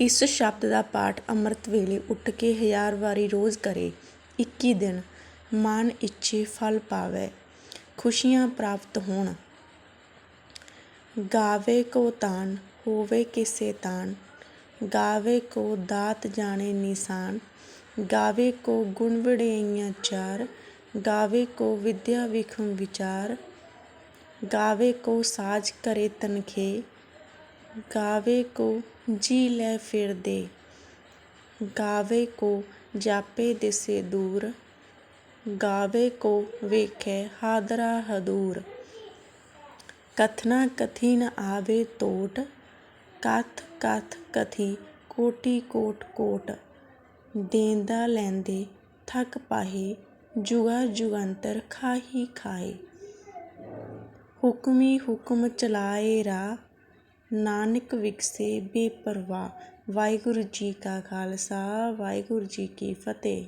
ਇਸ ਸ਼ਬਦ ਦਾ ਪਾਠ ਅੰਮ੍ਰਿਤ ਵੇਲੇ ਉੱਠ ਕੇ ਹਜ਼ਾਰ ਵਾਰੀ ਰੋਜ਼ ਕਰੇ, ਇੱਕੀ ਦਿਨ ਮਨ ਇੱਛੇ ਫਲ ਪਾਵੇ, ਖੁਸ਼ੀਆਂ ਪ੍ਰਾਪਤ ਹੋਣ। ਗਾਵੇ ਕੋ ਤਾਨ, ਹੋਵੇ ਕਿਸੇ ਤਾਨ, ਗਾਵੇ ਕੋ ਦਾਤ ਜਾਣੇ ਨਿਸ਼ਾਨ, ਗਾਵੇ ਕੋ ਗੁਣ ਵਡਿਆਈਆਂ ਚਾਰ, ਗਾਵੇ ਕੋ ਵਿਦਿਆ ਵਿਖਮ ਵਿਚਾਰ, ਗਾਵੇ ਕੋ ਸਾਜ ਕਰੇ ਤਨਖੇ ਗਾਵੇ ਕੋ ਜੀ ਲੈ ਫਿਰਦੇ ਗਾਵੇ ਕੋ ਜਾਪੇ ਦਿਸੇ ਦੂਰ। ਗਾਵੇ ਕੋ ਵੇਖੈ ਹਾਦਰਾ ਹਦੂਰ। ਕਥਨਾ ਕਥੀ ਨ ਆਵੇ ਟੋਟ ਕਥ ਕਥ ਕਥੀ ਕੋਟੀ ਕੋਟ ਕੋਟ। ਦੇਂਦਾ ਲੈਂਦੇ ਥੱਕ ਪਾਹੇ। ਜੁਗਾ ਜੁਗੰਤਰ ਖਾਹੀ ਖਾਏ। ਹੁਕਮੀ ਹੁਕਮ ਚਲਾਏ ਰਾ ਨਾਨਕ ਵਿਗਸੇ ਬੇਪਰਵਾਹ। ਵਾਹਿਗੁਰੂ ਜੀ ਕਾ ਖਾਲਸਾ ਵਾਹਿਗੁਰੂ ਜੀ ਕੀ ਫਤਿਹ।